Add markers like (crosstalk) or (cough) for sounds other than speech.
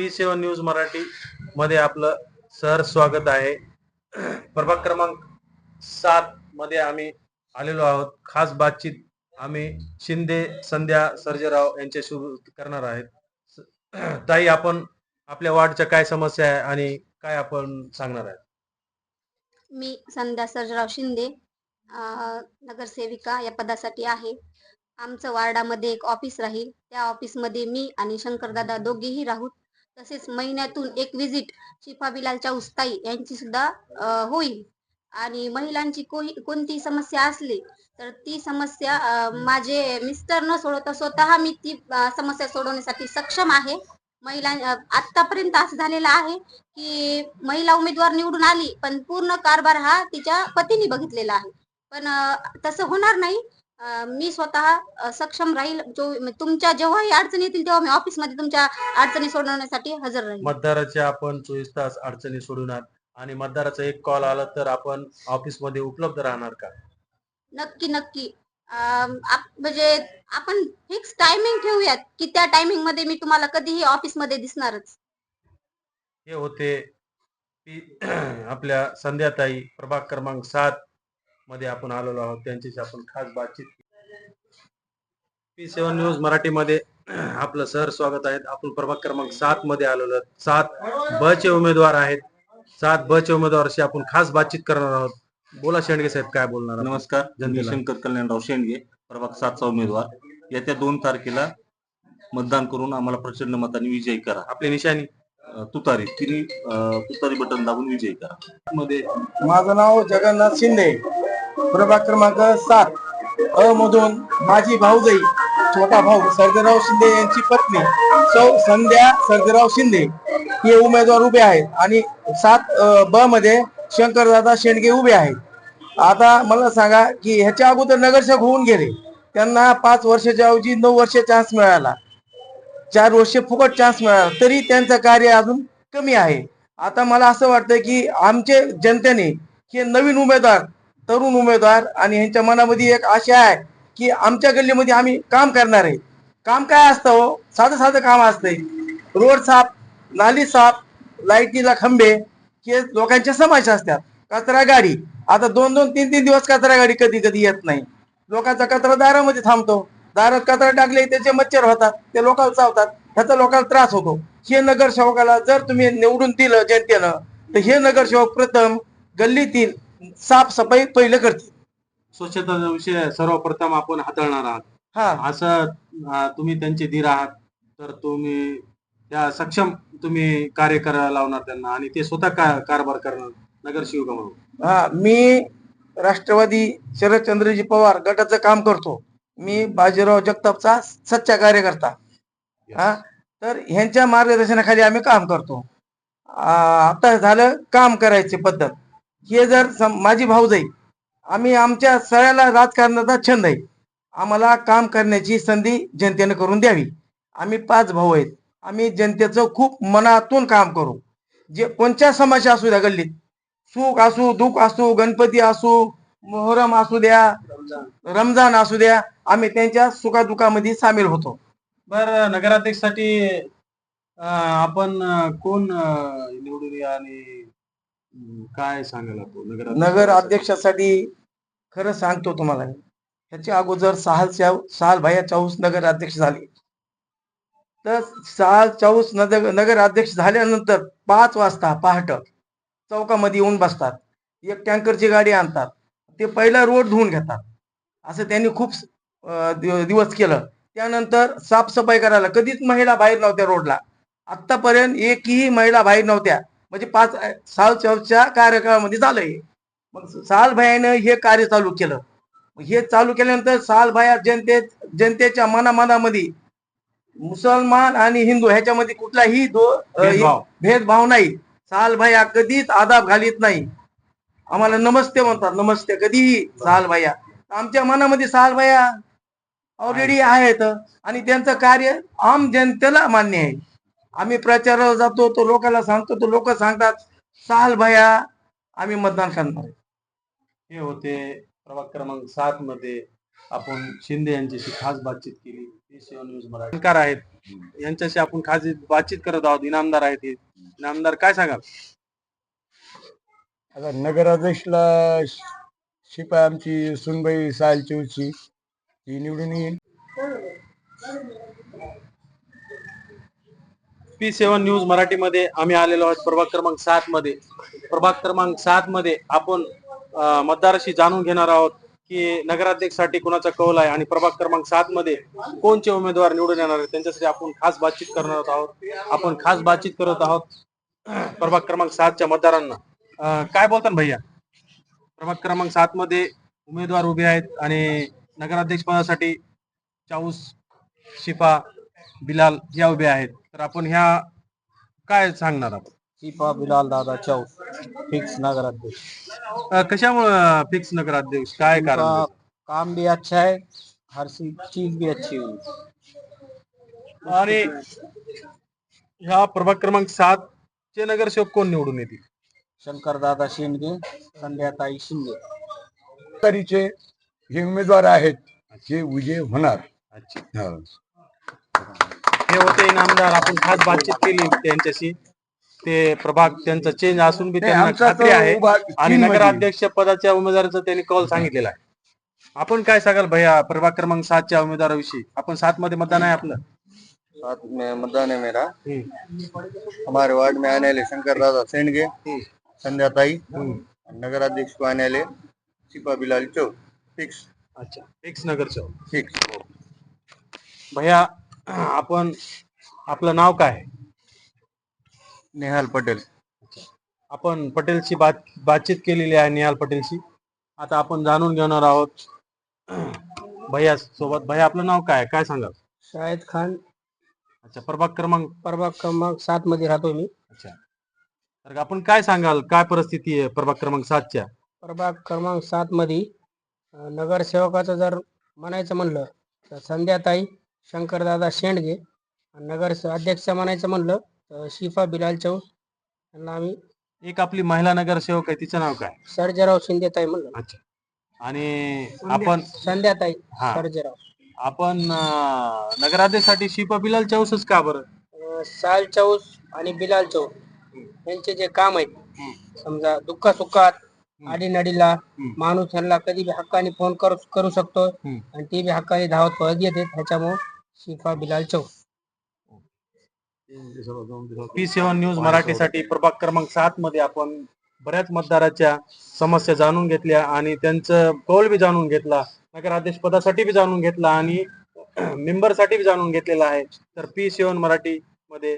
P seven news Marathi मध्ये आपलं sir स्वागत आहे. प्रभाग क्रमांक सात मध्ये आम्ही आलेलो आहोत. खास बातचीत आम्ही शिंदे संध्या सर्जेराव यांच्याशी करणार आहेत. ताई आपण आपल्या वार्डच्या काय समस्या आहे आणि काय आपण सांगणार आहे मी संध्या सर्जराव शिंदे नगरसेविका या पदासाठी आहे. आमचं वार्डामध्ये एक ऑफिस राहील. त्या ऑफिसमध्ये मी आणि शंकरदादा दोघेही राहू. तसेच महिन्यातून एक व्हिजिट शिफा बिलालच्या उस्ताई यांची सुद्धा होईल. आणि महिलांची कोणती समस्या असली तर ती समस्या माझे मिस्टर न सोडवता स्वतः मी ती समस्या सोडवण्यासाठी सक्षम आहे. महिला आतापर्यंत असं झालेलं आहे की महिला उमेदवार निवडून आली पण पूर्ण कारभार हा तिच्या पतीने बघितलेला आहे. पण तसं होणार नाही. मी स्वतः सक्षम राहील जो तुमच्या जेव्हाही अडचणी येतील तेव्हा मी ऑफिसमध्ये तुमच्या अडचणी सोडवण्यासाठी हजर राहील. मतदाराच्या आपण चोवीस तास अडचणी सोडवणार आणि मतदाराचा एक कॉल आला तर आपण ऑफिसमध्ये उपलब्ध राहणार का? नक्की नक्की. म्हणजे आपण फिक्स टायमिंग ठेवूयात की त्या टायमिंगमध्ये मी तुम्हाला कधीही ऑफिसमध्ये दिसणारच. हे होते (clears throat) आपल्या संध्याताई प्रभाग क्रमांक सात. मध्ये आपण आलेलो आहोत. त्यांच्याशी आपण खास बातचीत पी सेवन न्यूज मराठीमध्ये आपलं सर स्वागत आहे आपण प्रभाग क्रमांक सात मध्ये आलेलो आहोत. सात ब चे उमेदवार आहेत. सात ब चे उमेदवाराशी आपण खास बातचीत करणार आहोत. बोला शेंडगे साहेब काय बोलणार? नमस्कार. मी जनतेला. शंकर कल्याणराव शेंडगे प्रभाग सातचा उमेदवार. येत्या दोन तारखेला मतदान करून आम्हाला प्रचंड मताने विजयी करा. आपली निशाणी? तुतारी. तिन्ही अं, तुतारी बटन दाबून विजयी करा. मध्ये माझं नाव जगन्नाथ शिंदे. प्रभाग क्रमांक सात. अ मधून माझी भाऊजाई छोटा भाऊ सर्जेराव शिंदे यांची पत्नी सौ संध्या सर्जेराव शिंदे हे उमेदवार उभे आहेत. आणि सात ब मध्ये शंकरदादा शेंडगे उभे आहेत. आता मला सांगा की ह्याच्या अगोदर नगरसेवक होऊन गेले. त्यांना पाच वर्षाच्या ऐवजी नऊ वर्ष चान्स मिळाला. चार वर्ष फुकट चान्स मिळाला. तरी त्यांचं कार्य अजून कमी आहे. आता मला असं वाटतं की आमचे जनतेने हे नवीन उमेदवार तरुण उमेदवार आणि ह्यांच्या मनामध्ये एक आशा आहे की आमच्या गल्लीमध्ये आम्ही काम करणार आहे. काम काय असतं हो? साधं साधं काम असतंय. रोड साफ नाली साफ लाईटीला खंबे हे लोकांच्या समस्या असतात. कचरा गाडी. आता दोन दोन तीन तीन दिवस कचरा गाडी कधी कधी येत नाही. लोकांचा कचरा दारामध्ये थांबतो. दारात कचरा टाकले त्याचे मच्छर होतात. ते लोकांना चावतात. ह्याचा लोकांना त्रास होतो. हे नगरसेवकाला जर तुम्ही निवडून दिलं जनतेनं तर हे नगरसेवक प्रथम गल्लीतील साफसफाई पहिलं करतील स्वच्छतेचा विषय सर्वप्रथम आपण हाताळणार आहात. हा. असं अं, तुम्ही त्यांचे धीर आहात तर तुम्ही त्या सक्षम तुम्ही कार्य करायला लावणार त्यांना आणि ते स्वतः का कारभार करणार नगरसेविका म्हणून. हा मी राष्ट्रवादी शरदचंद्रजी पवार गटाचं काम करतो. मी बाजीराव जगतापचा सच्चा कार्यकर्ता. हा तर ह्यांच्या मार्गदर्शनाखाली आम्ही काम करतो. आ, आता झालं काम करायची पद्धत. हे जर सम- माझी भाऊजाई आम्ही आमच्या सगळ्याला राजकारणाचा छंद आहे. आम्हाला काम करण्याची संधी जनतेने करून द्यावी. आम्ही पाच भाऊ आहेत. आम्ही जनतेचं खूप मनातून काम करू. जे कोणत्या समस्या असू द्या गल्लीत. सुख असू दुःख असू गणपती असू मोहरम असू द्या रमजान असू द्या आम्ही त्यांच्या सुखादुखामध्ये सामील होतो. बर नगराध्यक्षसाठी आपण कोण निवडून आणि काय सांगायला तो नगर नगर अध्यक्षासाठी खरं सांगतो तुम्हाला ह्याच्या अगोदर सहाल सहाल भाया चाऊस नगर अध्यक्ष झाले. तर सहाल चाऊस नगर नगर अध्यक्ष झाल्यानंतर पाच वाजता पहाट चौकामध्ये येऊन बसतात. एक टँकरची गाडी आणतात. ते पहिला रोड धुवून घेतात. असं त्यांनी खूप दिवस केलं. त्यानंतर साफसफाई करायला. कधीच महिला बाहेर नव्हत्या रोडला. आतापर्यंत एकही महिला बाहेर नव्हत्या. म्हणजे पाच साल चौच्या कार्यकाळामध्ये झालंय. मग साल भायानं हे कार्य चालू केलं. हे चालू केल्यानंतर साल भाया जनते जनतेच्या मनामनामध्ये मुसलमान आणि हिंदू ह्याच्यामध्ये कुठलाही दो भेदभाव. नाही. साल भाया कधीच आदाब घालीत नाही. आम्हाला नमस्ते म्हणतात. नमस्ते. कधीही साल भाया. आमच्या मनामध्ये साल भाया ऑलरेडी आहेत. आणि त्यांचं कार्य आम जनतेला मान्य आहे. आम्ही प्रचाराला जातो तो लोकांना सांगतो तो लोक सांगतात साल भया आम्ही मतदान करणार हे होते प्रभाग क्रमांक सात मध्ये आपण शिंदे यांच्याशी खास बातचीत केली. जाणकार आहेत. यांच्याशी आपण खास बातचीत करत आहोत. इनामदार आहेत हे. इनामदार काय सांगाल? आता नगराध्यक्षला शिपाय आमची सुनबाई साल चौची ती निवडून येईल. पी सेवन न्यूज मराठीमध्ये आम्ही आलेलो आहोत प्रभाग क्रमांक सात मध्ये. प्रभाग क्रमांक सात मध्ये आपण मतदाराशी जाणून घेणार आहोत की नगराध्यक्षसाठी कुणाचा कौल आहे आणि प्रभाग क्रमांक सात मध्ये कोणचे उमेदवार निवडून येणार आहेत त्यांच्यासाठी आपण खास बातचीत करणार आहोत. आपण खास बातचीत करत आहोत प्रभाग क्रमांक सातच्या मतदारांना. काय बोलतात भैया? प्रभाग क्रमांक सात मध्ये उमेदवार उभे आहेत आणि नगराध्यक्ष पदासाठी चाऊस शिफा बिलाल या उभे आहेत. तर आपण ह्या काय सांगणार आपण? शिपा बिलाल दादा चौ फिक्स नगराध्यक्ष. अं, कशामुळं फिक्स नगराध्यक्ष? काय कारण? उनका काम भी अच्छा है हर सी- चीज भी अच्छी हुई. आणि ह्या प्रभाग क्रमांक सात चे नगरसेवक कोण निवडून येतील? शंकर दादा शेंडगे संध्याताई शिंदे. तरीचे हे उमेदवार आहेत. जे विजय होणार. अच्छा. हो. हे होते इनामदार आपण खास बातचीत केली त्यांच्याशी. ते प्रभाग त्यांचा चेंज असून बी त्यांना खात्री आहे. आणि. नगराध्यक्ष पदाच्या उमेदवाराचा त्यांनी कॉल सांगितलेला आहे. आपण काय सांगाल भैया प्रभाग क्रमांक सातच्या उमेदवाराविषयी? आपण सात मध्ये मतदान आहे आपलं. साथ में मतदान है मेरा. हमारे वार्ड में आने वाले शंकर दादा सेंडगे. संध्याताई. नगराध्यक्ष को आने वाले शिपा बिलाल चौक फिक्स। अच्छा फिक्स नगरसेवक फिक्स। भैया आपण आपलं नाव काय? आहे? नेहाल पटेल. आपण पटेलशी बात बातचीत केलेली आहे निहाल पटेलशी आता आपण जाणून घेणार आहोत भैया सोबत. भैया आपलं नाव काय? काय सांगाल? शाहिद खान. अच्छा प्रभाग क्रमांक? प्रभाग क्रमांक सात मध्ये राहतो मी. अच्छा. तर आपण काय सांगाल? काय परिस्थिती आहे प्रभाग क्रमांक सातच्या? प्रभाग क्रमांक सात मध्ये नगरसेवकाचं जर म्हणायचं म्हणलं तर संध्याताई शंकरदादा शेंडगे. नगर अध्यक्ष म्हणायचं म्हणलं तर शिफा बिलाल चौक. यांना आम्ही एक आपली महिला नगरसेवक आहे तिचं नाव काय? सर्जेराव शिंदेताई म्हणलं. अच्छा. आणि आपण संध्याताई हा. सर्जेराव. आपण अं, नगराध्यक्षसाठी शिपा बिलाल चौसच का बरं? अं, साल चौस आणि बिलाल चौक. यांचे जे काम आहेत समजा दुःख सुखात आडीनडीला माणूस यांना कधी बी हक्काने फोन करू करू शकतो. आणि ते बी हक्काने धावत पळत येते ह्याच्यामुळे Shifa Bilal Chowk. P seven news मराठीसाठी प्रभाग क्रमांक सात मध्ये आपण बऱ्याच मतदाराच्या समस्या जाणून घेतल्या आणि त्यांचं कौल बी जाणून घेतला नगराध्यक्ष पदासाठी बी जाणून घेतला आणि (clears throat) मेंबरसाठी बी जाणून घेतलेला आहे. तर पी सेवन मराठी मध्ये